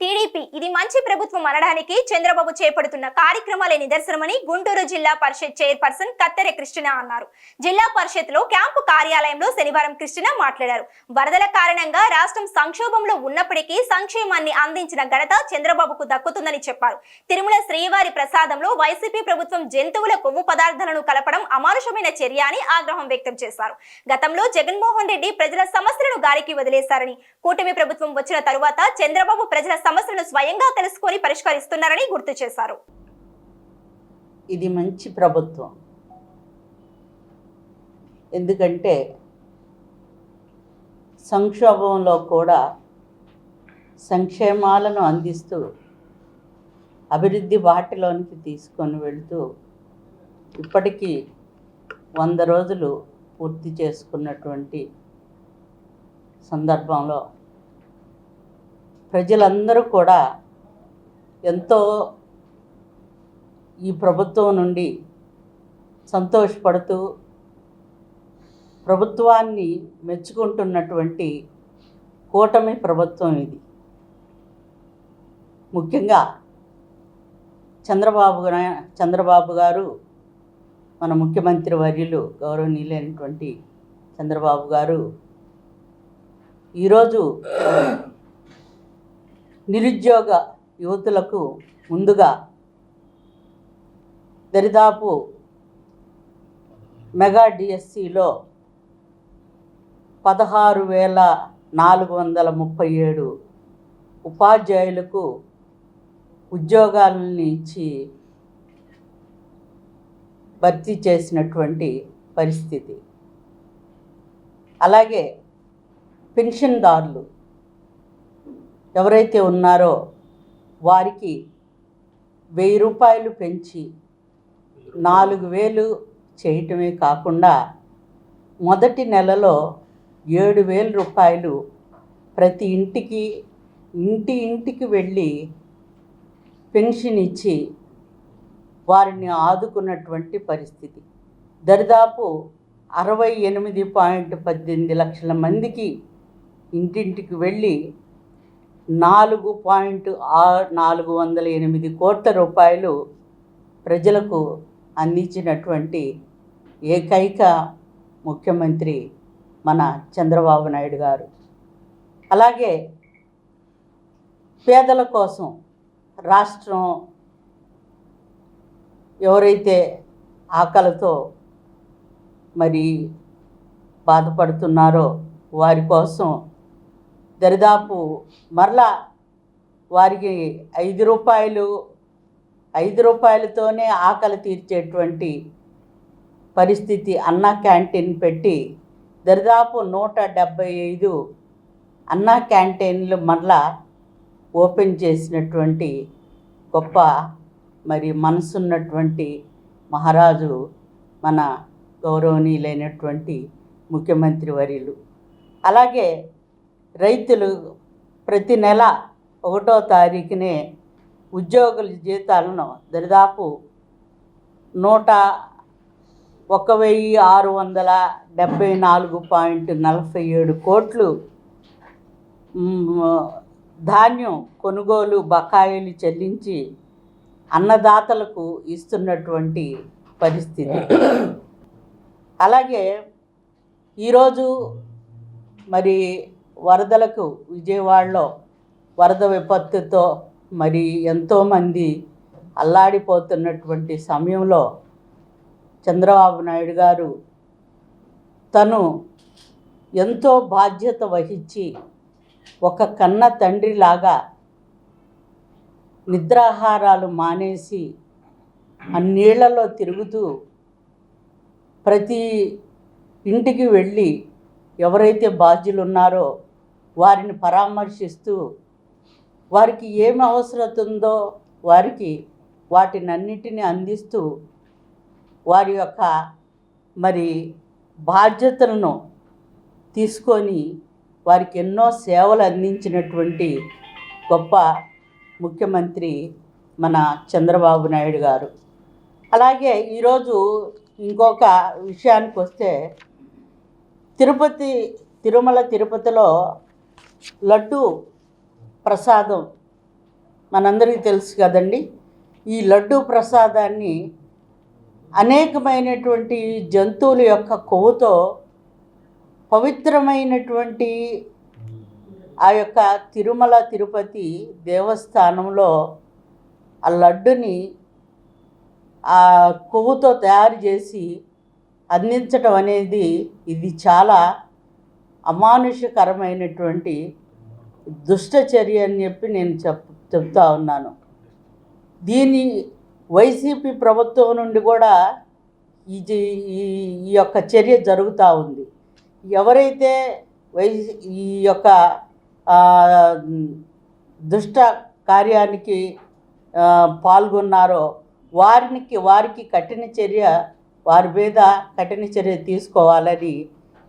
TDP ఇది మంచి ప్రభుత్వం అనడానికి చంద్రబాబు చేపడుతున్న కార్యక్రమాలే నిదర్శనమని గుంటూరు జిల్లా పరిషత్ చైర్పర్సన్ కత్తెర కృష్ణ అన్నారు. జిల్లా పరిషత్లో క్యాంపు కార్యాలయంలో శనివారం కృష్ణ మాట్లాడారు. వరదల కారణంగా రాష్ట్రం సంక్షోభంలో ఉన్నప్పటికీ సంక్షేమాన్ని అందించిన ఘనత చంద్రబాబుకు దక్కుతుందని చెప్పారు. తిరుమల శ్రీవారి ప్రసాదంలో వైసీపీ ప్రభుత్వం జంతువుల కొవ్వు పదార్థాలను కలపడం అమానుషమైన చర్య అని ఆగ్రహం వ్యక్తం చేశారు. గతంలో జగన్మోహన్ రెడ్డి ప్రజల సమస్యలను గాలికి వదిలేశారని కూటమి ప్రభుత్వం వచ్చిన తరువాత చంద్రబాబు ప్రజల సమస్యలను స్వయంగా తెలుసుకొని పరిష్కరిస్తున్నారని గుర్తు చేశారు. ఇది మంచి ప్రభుత్వం. ఎందుకంటే సంక్షోభంలో కూడా సంక్షేమాలను అందిస్తూ అభివృద్ధి బాటలోనికి తీసుకొని వెళుతూ ఇప్పటికీ వంద రోజులు పూర్తి చేసుకున్నటువంటి సందర్భంలో ప్రజలందరూ కూడా ఎంతో ఈ ప్రభుత్వం నుండి సంతోషపడుతూ ప్రభుత్వాన్ని మెచ్చుకుంటున్నటువంటి కూటమి ప్రభుత్వం ఇది. ముఖ్యంగా చంద్రబాబు చంద్రబాబు గారు మన ముఖ్యమంత్రి వర్యులు గౌరవనీయులైనటువంటి చంద్రబాబు గారు ఈరోజు నిరుద్యోగ యువతులకు ముందుగా దరిదాపు మెగా డిఎస్సిలో పదహారు వేల నాలుగు వందల ముప్పై ఏడు ఉపాధ్యాయులకు ఉద్యోగాలని ఇచ్చి భర్తీ చేసినటువంటి పరిస్థితి. అలాగే పెన్షన్దారులు ఎవరైతే ఉన్నారో వారికి వెయ్యి రూపాయలు పెంచి నాలుగు వేలు చేయటమే కాకుండా మొదటి నెలలో ఏడు వేల రూపాయలు ప్రతి ఇంటికి ఇంటి ఇంటికి వెళ్ళి పెన్షన్ ఇచ్చి వారిని ఆదుకున్నటువంటి పరిస్థితి. దరిదాపు అరవై ఎనిమిది పాయింట్ పద్దెనిమిది లక్షల మందికి ఇంటింటికి వెళ్ళి నాలుగు పాయింట్ ఆరు నాలుగు వందల ఎనిమిది కోట్ల రూపాయలు ప్రజలకు అందించినటువంటి ఏకైక ముఖ్యమంత్రి మన చంద్రబాబు నాయుడు గారు. అలాగే పేదల కోసం రాష్ట్రం ఎవరైతే ఆకలితో మరి బాధపడుతున్నారో వారి కోసం దరిదాపు మరలా వారికి ఐదు రూపాయలు ఐదు రూపాయలతోనే ఆకలి తీర్చేటువంటి పరిస్థితి అన్నా క్యాంటీన్ పెట్టి దరిదాపు నూట డెబ్భై ఐదు అన్నా క్యాంటీన్లు మరలా ఓపెన్ చేసినటువంటి గొప్ప మరి మనసున్నటువంటి మహారాజు మన గౌరవనీయులైనటువంటి ముఖ్యమంత్రి వర్యులు. అలాగే రైతులు ప్రతి నెల ఒకటో తారీఖునే ఉద్యోగుల జీతాలను దరిదాపు నూట ఒక వెయ్యి ఆరు వందల డెబ్భై నాలుగు పాయింట్ నలభై ఏడు కోట్లు ధాన్యం కొనుగోలు బకాయిలు చెల్లించి అన్నదాతలకు ఇస్తున్నటువంటి పరిస్థితి. అలాగే ఈరోజు మరి వరదలకు విజయవాడలో వరద విపత్తుతో మరి ఎంతోమంది అల్లాడిపోతున్నటువంటి సమయంలో చంద్రబాబు నాయుడు గారు తను ఎంతో బాధ్యత వహించి ఒక కన్న తండ్రిలాగా నిద్రాహారాలు మానేసి అన్నీళ్ళలో తిరుగుతూ ప్రతి ఇంటికి వెళ్ళి ఎవరైతే బాధ్యులు ఉన్నారో వారిని పరామర్శిస్తూ వారికి ఏమి అవసరత ఉందో వారికి వాటినన్నిటిని అందిస్తూ వారి యొక్క మరి బాధ్యతలను తీసుకొని వారికి ఎన్నో సేవలు అందించినటువంటి గొప్ప ముఖ్యమంత్రి మన చంద్రబాబు నాయుడు గారు. అలాగే ఈరోజు ఇంకొక విషయానికి వస్తే తిరుపతి తిరుమల తిరుపతిలో లడ్డు ప్రసాదం మనందరికీ తెలుసు కదండి. ఈ లడ్డు ప్రసాదాన్ని అనేకమైనటువంటి జంతువుల యొక్క కొవ్వుతో పవిత్రమైనటువంటి ఆ యొక్క తిరుమల తిరుపతి దేవస్థానంలో ఆ లడ్డుని ఆ కొవ్వుతో తయారు చేసి అందించటం అనేది ఇది చాలా అమానుషకరమైనటువంటి దుష్టచర్య అని చెప్పి నేను చెప్ చెప్తా ఉన్నాను. దీని వైసీపీ ప్రభుత్వం నుండి కూడా ఇది ఈ ఈ యొక్క చర్య జరుగుతూ ఉంది. ఎవరైతే వై ఈ యొక్క దుష్ట కార్యానికి పాల్గొన్నారో వారికి వారికి కఠిన చర్య వారి మీద కఠిన చర్య తీసుకోవాలని